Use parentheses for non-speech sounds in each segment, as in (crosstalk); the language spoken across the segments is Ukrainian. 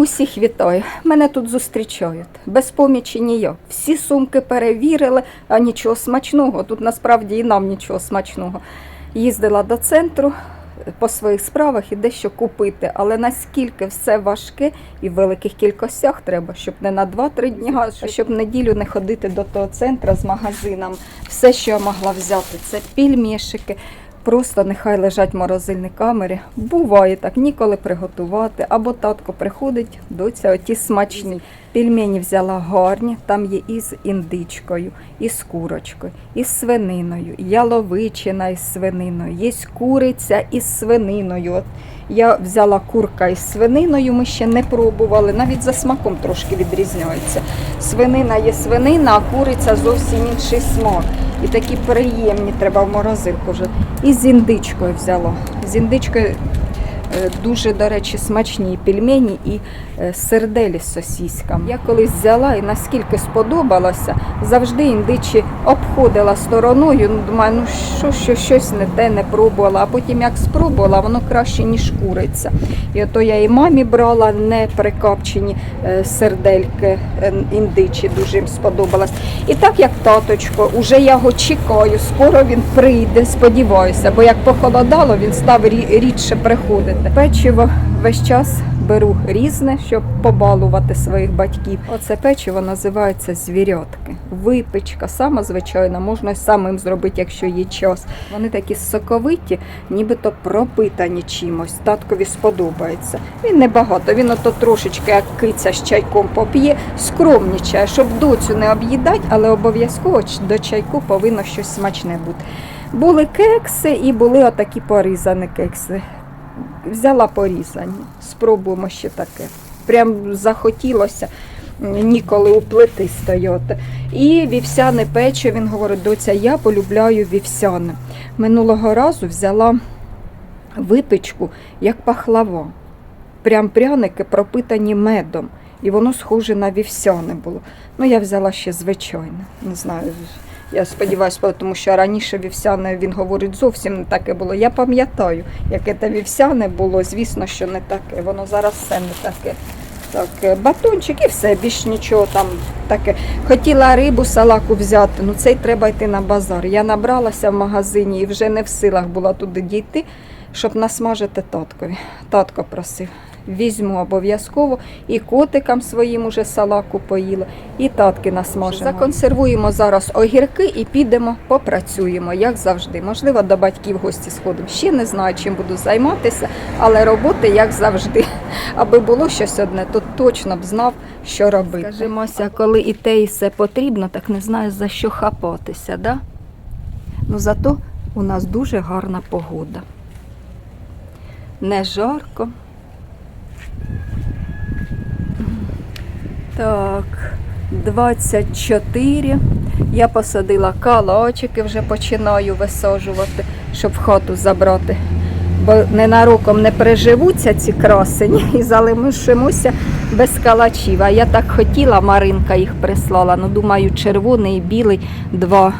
усіх вітаю. Мене тут зустрічають. Без помічі ніяк. Всі сумки перевірили, а нічого смачного. Тут насправді і нам нічого смачного. Їздила до центру е, по своїх справах і дещо купити. Але наскільки все важке і в великих кількостях треба, щоб не на 2-3 дні, а щоб неділю не ходити до того центру з магазином. Все, що я могла взяти, це пільмішики. Просто нехай лежать в камері. Буває так, ніколи приготувати. Або татко приходить, доця оті смачні. Пельмені взяла гарні, там є із індичкою, із курочкою, із свининою, яловичина із свининою, є куриця із свининою. От я взяла курка із свининою, ми ще не пробували, навіть за смаком трошки відрізняється. Свинина є свинина, а куриця зовсім інший смак. І такі приємні треба в морозилку вже. І з індичкою взяла. З індичкою дуже, до речі, смачні пельмені і е, серделі з сосісками. Я колись взяла і наскільки сподобалося, завжди індичі обходила стороною. Ну, думаю, ну що, що щось не те не пробувала. А потім як спробувала, воно краще, ніж куриця. І ото я і мамі брала не прикапчені е, сердельки е, індичі, дуже їм сподобалось. І так як таточко, уже я його чекаю, скоро він прийде, сподіваюся, бо як похолодало, він став рідше приходити. Печиво весь час беру різне, щоб побалувати своїх батьків. Оце печиво називається звірятки. Випічка, сама звичайна, можна самим зробити, якщо є час. Вони такі соковиті, нібито пропитані чимось. Таткові сподобається. Він небагато, він ото трошечки як киця з чайком поп'є, скромнічає, щоб доцю не об'їдать, але обов'язково до чайку повинно щось смачне бути. Були кекси і були отакі порізані кекси. Взяла порізані. Спробуємо ще таке. Прям захотілося ніколи у плити стояти. І вівсяне печиво, він говорить, доця, я полюбляю вівсяне. Минулого разу взяла випічку як пахлава. Прям пряники пропитані медом. І воно схоже на вівсяне було. Ну, я взяла ще звичайне. Не знаю. Я сподіваюся, тому що раніше вівсяне, він говорить, зовсім не таке було. Я пам'ятаю, яке те вівсяне було, звісно, що не таке. Воно зараз все не таке. Так, е, батончик і все, більш нічого там таке. Хотіла рибу, салаку взяти, ну цей треба йти на базар. Я набралася в магазині і вже не в силах була туди дійти, щоб насмажити таткові. Татко просив. Візьму обов'язково і котикам своїм уже салаку поїла, і татки насмажимо. Законсервуємо зараз огірки і підемо попрацюємо, як завжди. Можливо, до батьків гості сходимо. Ще не знаю, чим буду займатися, але роботи, як завжди. Аби було щось одне, то точно б знав, що робити. Скажімося, коли і те, і все потрібно, так не знаю за що хапатися, да? Ну зато у нас дуже гарна погода. Не жарко. Так, 24. Я посадила калачики, вже починаю висаджувати, щоб в хату забрати. Бо ненароком не переживуться ці красені (laughs) і залишимося без калачів. А я так хотіла, Маринка їх прислала. Ну, думаю, червоний і білий два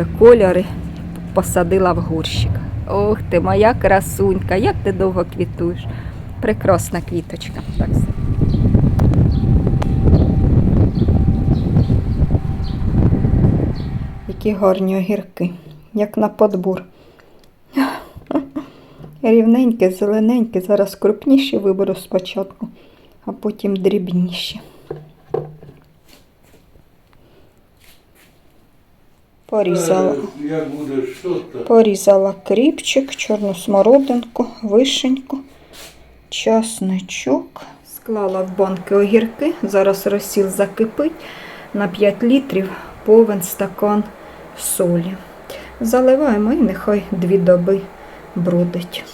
е, кольори посадила в горщик. Ох ти, моя красунька, як ти довго квітуєш. Прекрасна квіточка. Так. Які гарні огірки, як на подбор. Рівненькі, зелененькі, зараз крупніші виберу спочатку, а потім дрібніші. Порізала. Порізала кріпчик, чорну смородинку, вишеньку, часничок. Склала в банки огірки. Зараз розсіл закипить на 5 літрів повен стакан солі. Заливаємо і нехай дві доби бродить.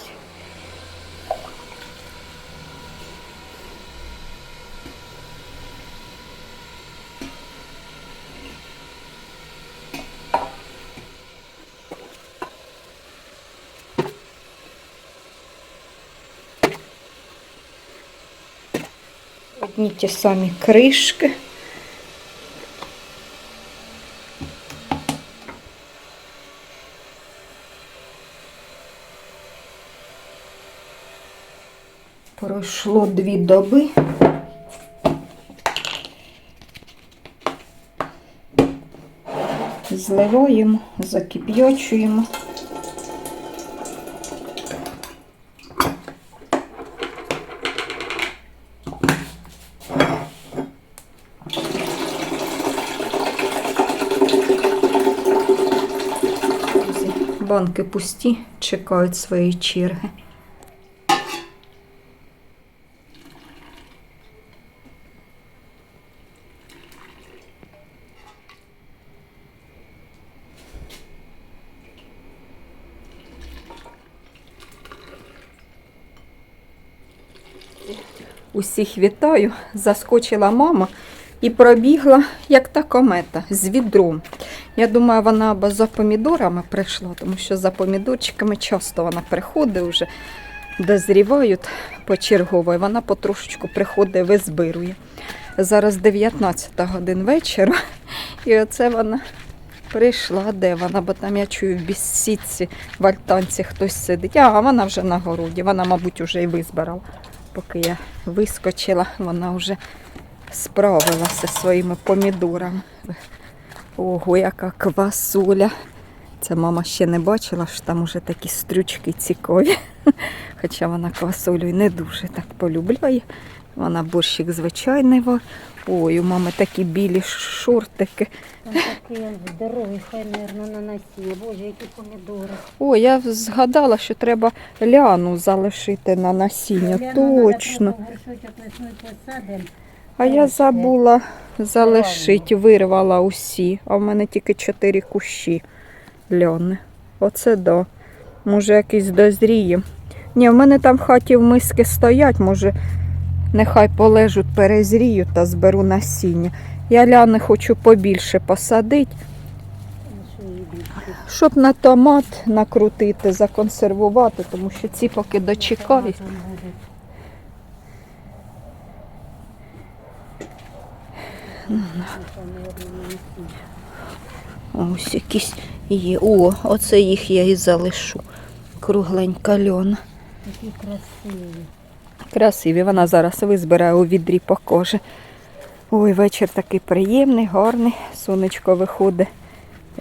одні ті самі кришки. Пройшло дві доби. Зливаємо, закип'ячуємо. Банки пусті, чекають своєї черги. Усіх вітаю. Заскочила мама і пробігла, як та комета, з відром. Я думаю, вона або за помідорами прийшла, тому що за помідорчиками часто вона приходить вже, дозрівають почергово, і вона потрошечку приходить, визбирує. Зараз 19 годин вечора, і оце вона прийшла, де вона, бо там я чую в бісідці, в альтанці хтось сидить. А вона вже на городі, вона, мабуть, вже і визбирала. Поки я вискочила, вона вже справилася зі своїми помідорами. Ого, яка квасуля. Це мама ще не бачила, що там уже такі стрючки цікаві. Хоча вона квасолю й не дуже так полюбляє. Вона борщик звичайний. Ой, у мами такі білі шортики. Там такий здоровий, хай, мабуть, на. Боже, які помідори. Ой, я згадала, що треба ляну залишити на насіння. Точно. Горшочок весною посадимо. А я забула залишити, вирвала усі, а в мене тільки чотири кущі льони. Оце да. Може, якийсь дозріє. Ні, в мене там в хаті в миски стоять, може, нехай полежуть, перезрію та зберу насіння. Я ляни хочу побільше посадити, щоб на томат накрутити, законсервувати, тому що ці поки дочекаюсь. Там будуть. Там, мабуть, на насіння. Ось якісь є. О, оце їх я і залишу. Кругленька льона. Такі красиві. Красиві. Вона зараз визбирає у відрі по кожі. Ой, вечір такий приємний, гарний. Сонечко виходить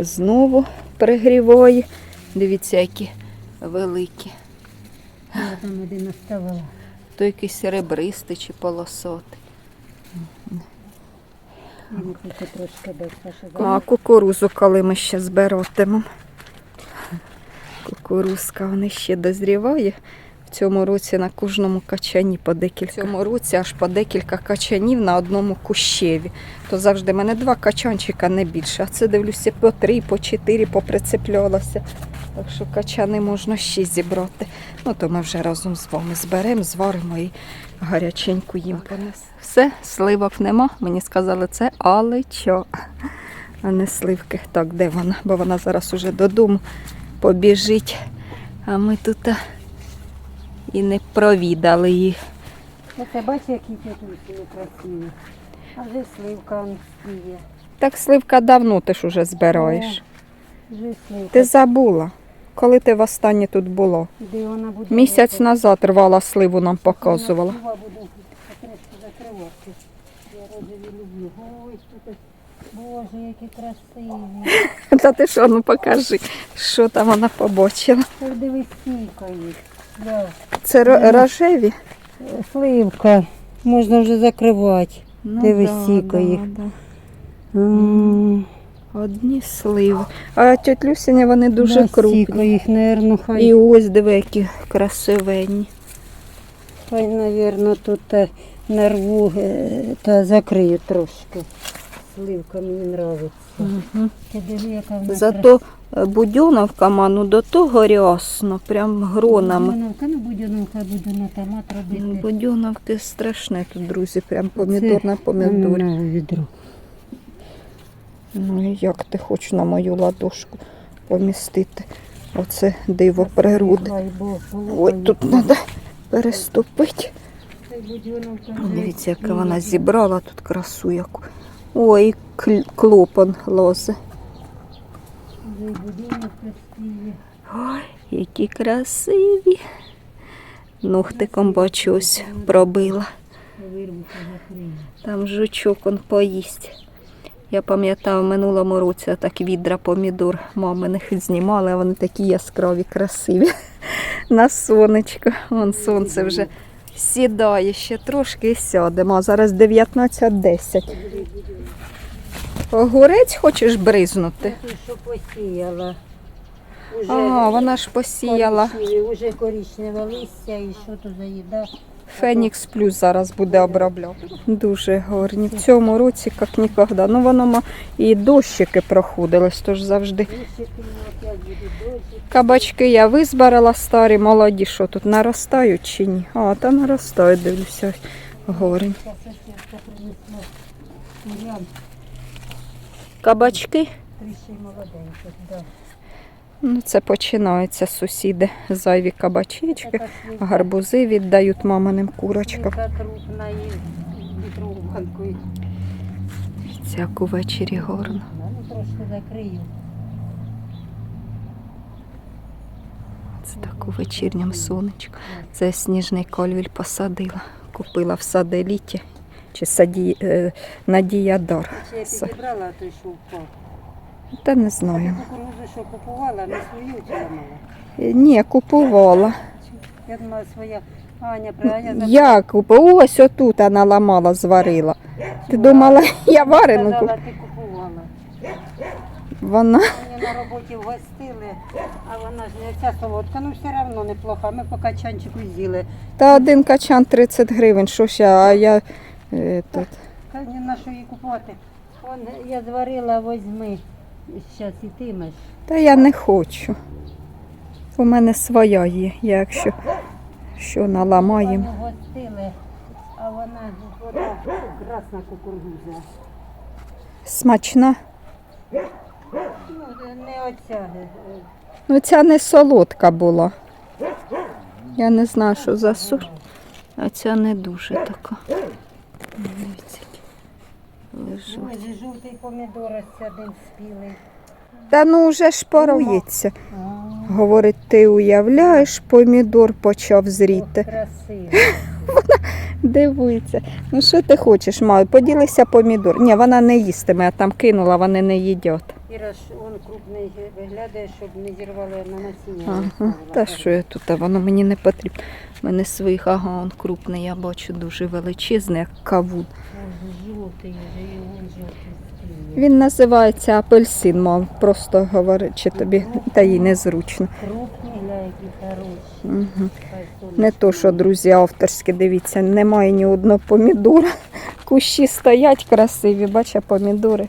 знову пригріває. Дивіться, які великі. Я там один оставила. То якийсь ребристий чи полосотий. Я не хочу трошки дати. А кукурузу, коли ми ще збиратимемо. Кукурузка вони ще дозріває. В цьому році на кожному качані по декілька. В цьому році аж по декілька качанів на одному кущеві. То завжди в мене два качанчика не більше. А це дивлюся по три, по чотири поприцеплялося. Так що качани можна ще зібрати. Ну то ми вже разом з вами зберемо, зваримо і гаряченьку їм понес. Все, сливок нема. Мені сказали, це алечо, а не сливки. Так, де вона? Бо вона зараз уже додому побіжить. А ми тут і не провідали їх. Оце бачиш, які тітусі красиві. А вже сливка спіє. Так сливка давно ти ж уже збираєш. Вже сливка. Ти забула, коли ти востаннє тут було? Де вона буде? Місяць назад рвала сливу, нам показувала. Вона буде потрошки закривати. Я розові люблю. Ой, що. Боже, які красиві. Та ти що, ну покажи, що там вона побачила. Це дивись сікають. Да. Це ро- рожеві? Сливка. Можна вже закривати. Ну, Дивись, сіка їх. Одні сливи. А тьоть Люсіня вони дуже да, крупні. Їх, напевно, хай. І ось диви, які красивенні. Хай, напевно, тут е, нарву е, та закрию трошки. Сливка мені подобається. Угу. Зато е, будьоновка, ману, до того рясно, прям гронами. Будьоновка, ну будьоновка, будьона томат робити. Будьоновки страшне тут, друзі, прям помідор на помідорі. Відро. Ну як ти хочеш на мою ладошку помістити? Оце диво природи. Ой, тут треба переступити. Дивіться, яка вона зібрала тут красу яку. Ой, кл- клопон лозе. Ой, які красиві. Ногтиком бачу ось пробила. Там жучок он поїсть. Я пам'ятаю, в минулому році так відра помідор маминих знімали, вони такі яскраві, красиві. (laughs) На сонечко. Вон сонце вже сідає ще трошки і сядемо. А зараз 19.10. Огурець хочеш бризнути? Що посіяла. Уже А, вона ж посіяла. Уже коричневе листя і що то за їда. Фенікс плюс зараз буде обробляти. Дуже гарні. В цьому році, як ніколи. Ну воно і дощики проходились, тож завжди. Кабачки я визбирала старі, молоді, що тут наростають чи ні? А, та наростають, дивлюся. Горень. Кабачки? Ну, це починаються сусіди. Зайві кабачечки. Гарбузи віддають маминим курочкам. свинка крупна і. Це увечері гарно. Ну, трошки закрию. Це так у вечірньому сонечку. Це сніжний кольвіль посадила. Купила в саделіті чи саді, е, Надія Дор. Я підібрала той, що впав. Та не знаю. Кукурудзу, що купувала, не свою чи ламала. Е, Ні, купувала. Я думала, своя Аня, Аня. Я ось отут вона ламала, зварила. Ти думала, (laughs) я варену Сказала, куп- ти купувала. Вона Мені на роботі вгостили, а вона ж не ця солодка, ну все одно неплохо. Ми по качанчику з'їли. та один качан 30 гривень, що ще, а я е, тут. Та ні на що її купувати. Он, я зварила, возьми. Зараз ітимеш. Та я не хочу. У мене своя є, я якщо що наламаємо. Вони вгостили, а вона, вона красна кукурудза. Смачна. Ну, не оця. е, Ну ця не солодка була. Я не знаю, що за сорт. А ця не дуже така. Дивіться, лежать. Жовтий помідор ось один спілий. Та ну вже ж порується. Говорить, ти уявляєш, помідор почав зріти. Красиво. (laughs) Дивиться. Ну що ти хочеш, маю? Поділися помідор. Ні, вона не їстиме, а там кинула, вони не їдять. Ж он крупний виглядає, щоб не зірвали на насіння. Ага. Та що я тут, а воно мені не потрібно. У мене своїх, ага, он крупний, я бачу, дуже величезний, як кавун. Жовтий і. Він називається апельсин, мав. Просто говорить, чи тобі та їй незручно. Угу. Не то, що, друзі, авторські, дивіться, немає ні одного помідора. Кущі стоять красиві, бача помідори.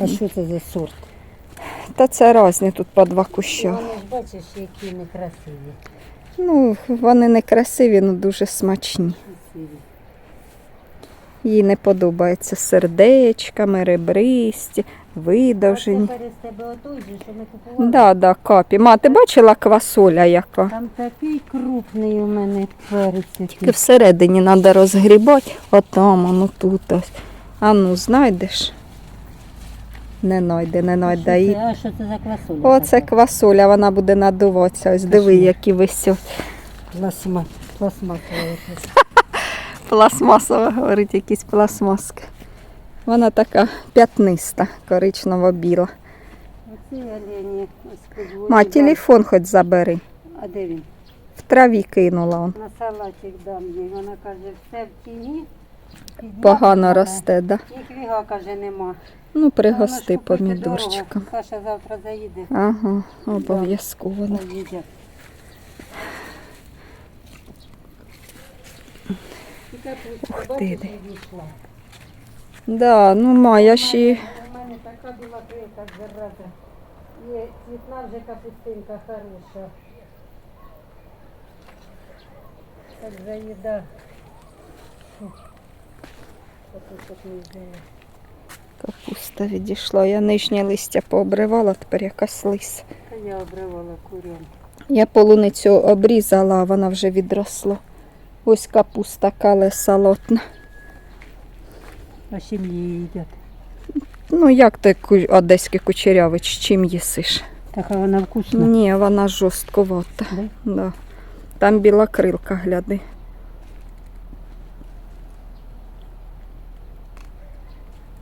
А що це за сорт? Та це різні тут по два куща. Вони ж бачиш, які некрасиві. Ну, вони не красиві, але дуже смачні. Красиві. Їй не подобається сердечками, ребристі, видовжені. тебе отой же, що ми купували? Да, да, капі. Ма, ти бачила квасоля яка? Там такий крупний у мене перець. Тільки який. всередині треба розгрібати, отам, воно тут ось. А ну, знайдеш? Не найде, не Що найде. це? А що це за квасоля? Оце така? квасоля, вона буде надуватися. Ось диви, які висять. Пластма... Пластмасова (laughs) говорить, якісь пластмаски. Вона така п'ятниста, ось підводять. Ма, телефон хоч забери. А де він? В траві кинула он. На салатик дам їй. Вона каже, все в тіні. Погано росте, да? І квіга, каже, нема. Ну, пригости помідорчиком. Саша завтра заїде. Ага, обов'язково. Ух ти, де. Да, ну ма, я ще У мене така біла крилка зараза. Є цвітна вже капустинка хороша. Так заїда. Фу. Капусток не взяла. Капуста відійшла. Я нижнє листя пообривала, тепер якась лис. Я обривала курям. Я полуницю обрізала, а вона вже відросла. Ось капуста кале салатна. А мені їдять. Ну, як ти одеський кучерявич, чим їсиш? Така вона вкусна. Ні, вона жорстковата. Да? Да. Там біла крилка, гляди.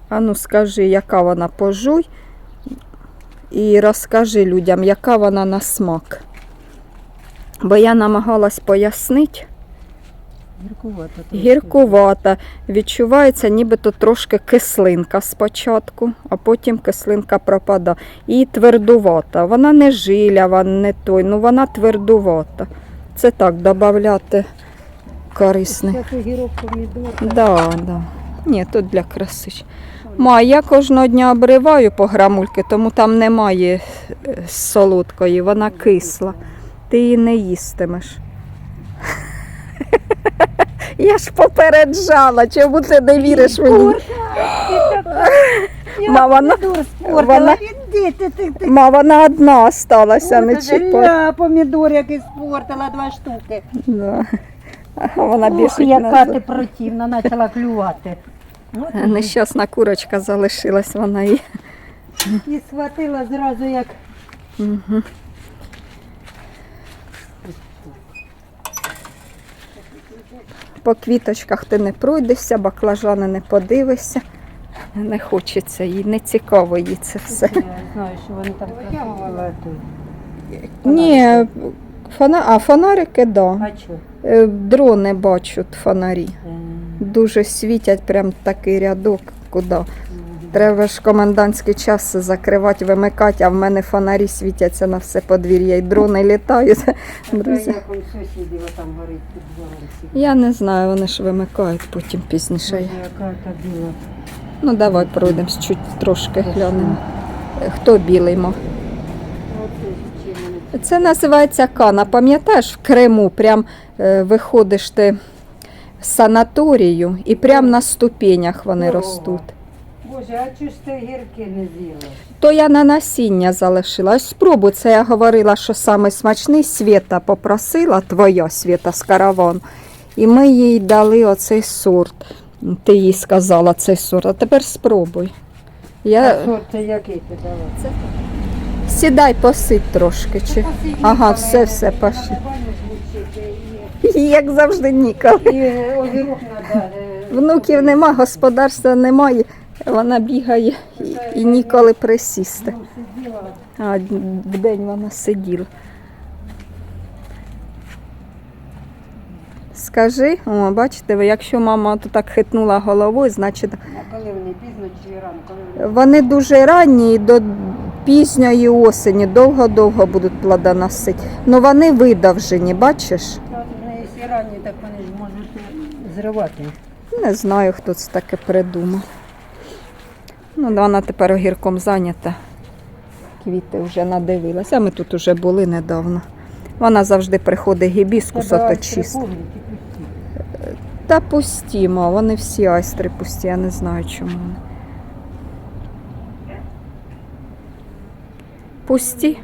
Ану, скажи, яка вона пожуй. І розкажи людям, яка вона на смак. Бо я намагалась пояснити. Гіркувато. Гіркувата. Відчувається, нібито трошки кислинка спочатку, а потім кислинка пропада. І твердувата. Вона не жилява, не той, ну вона твердувата. Це так, додати корисне. Це огірок помідор. Да, да. Ні, тут для краси. Ма, я кожного дня обриваю по грамульки, тому там немає е, солодкої, вона кисла. Ти її не їстимеш. (laughs) Я ж попереджала, чому ти не віриш мені? (laughs) Ма, вона, вона- ма, вона одна сталася, не чіпай. Помідор який спортила, два штуки. Да. (laughs) Вона біжить яка ти противна, почала клювати. Е, Нещасна курочка залишилась вона і. І схватила зразу як Угу. По квіточках ти не пройдешся, баклажани не подивишся. Не хочеться їй, не цікаво їй це все. Я знаю, що вони там витягували. Ні, фона... а фонарики, да. А що? Е, Дрони бачать фонарі. Дуже світять, прям такий рядок, куди. Треба ж комендантський час закривати, вимикати, а в мене фонарі світяться на все подвір'я і дрони літають. (laughs) Друзі. Я не знаю, вони ж вимикають потім пізніше. Ну давай пройдемось, чуть трошки глянемо. Хто білий вони Це називається кана. Пам'ятаєш, в Криму прям е, виходиш ти санаторію і прям на ступенях вони Здорово. ростуть. Боже, а чого ж ти гірки не з'їла? То я на насіння залишила. Ось спробуй, це я говорила, що саме смачний Свята попросила, твоя Свята з караван. І ми їй дали оцей сорт. Ти їй сказала цей сорт, а тепер спробуй. Я... А сорт це який ти дала? Сідай, посидь трошки. Чи... Ага, все, все, пошли. Як завжди ніколи. Внуків нема, господарства немає. Вона бігає і, і ніколи присісти. Ну. А вдень вона сиділа. Скажи, о, бачите, ви, якщо мама то так хитнула головою, значить А коли вони пізно чи рано? Коли вони вони дуже ранні і до пізньої осені довго-довго будуть плодоносити. Ну вони видовжені, бачиш? Та, ранні, так вони ж можуть зривати. Не знаю, хто це таке придумав. Ну, вона тепер огірком зайнята. Квіти вже надивилася. А ми тут вже були недавно. Вона завжди приходить гібіскус, ото чисто. Та пусті, ма, вони всі айстри пусті, я не знаю чому. вони. Пусті?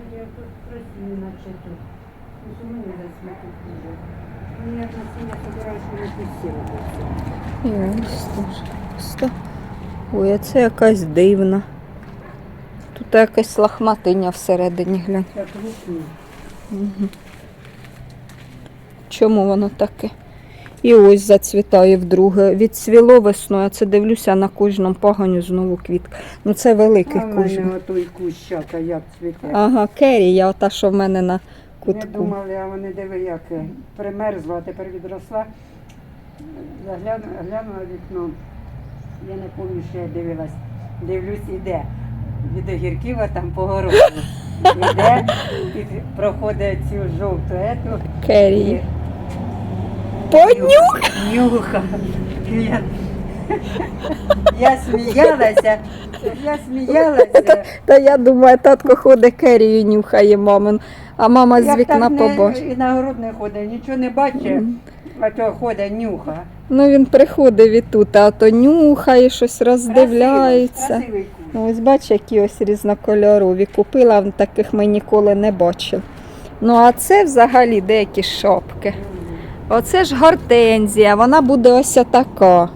І ось. Ой, а це якась дивна. Тут якась лахматиня всередині глянь. Угу. Чому воно таке? І ось зацвітає вдруге. Відцвіло весною, а це дивлюся на кожному пагоню знову квітка. Ну це великий А кожен. як цвіте. Ага, керія, ота, що в мене на кутку. думали, а вони диви, як е, примерзла, а тепер відросла. Загляну, глянула вікно. Я не пам'ятаю, що я дивилась. Дивлюсь, іде. Від огірків а там по городу. Іде, і проходить цю жовту ету. Керії. і Понюх! Нюха. Я, я сміялася, я сміялася. Та я думаю, татко ходить керію нюхає мамин, а мама з вікна побачить. і на город не ходить, нічого не бачить, а то ходить нюха. Ну він приходив і тут, а то нюхає, щось роздивляється. Красивий, красивий кущ. Ось бач, які ось різнокольорові. Купила, таких ми ніколи не бачили. Ну а це взагалі деякі шапки. Оце ж гортензія, вона буде ось така.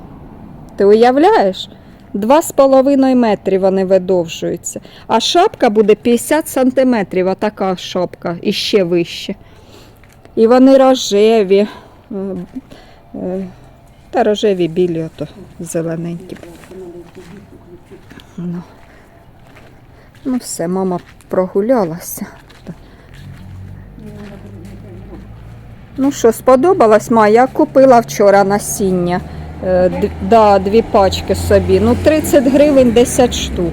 Ти уявляєш? Два з половиною метри вони видовжуються. А шапка буде 50 сантиметрів, отака шапка, і ще вище. І вони рожеві. Е, е, Та рожеві білі, ото зелененькі. Ну. ну все, мама прогулялася. Ну що, сподобалось, ма? Я купила вчора насіння. Е, д- да, дві пачки собі. Ну, 30 гривень 10 штук.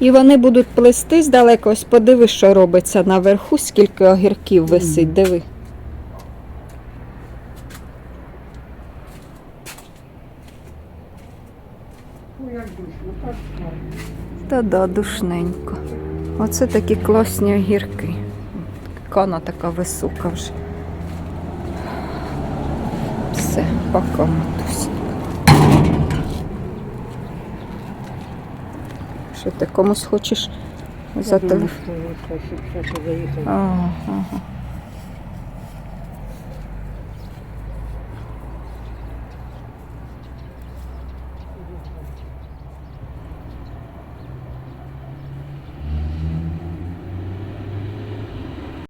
І вони будуть плестись далеко. Ось подиви, що робиться наверху, скільки огірків висить. Диви. Ой, як душно, так. Та да, душненько. Оце такі класні огірки. Кана така висока вже. Все, пока матусь. Що ти комусь хочеш за телефон? ага.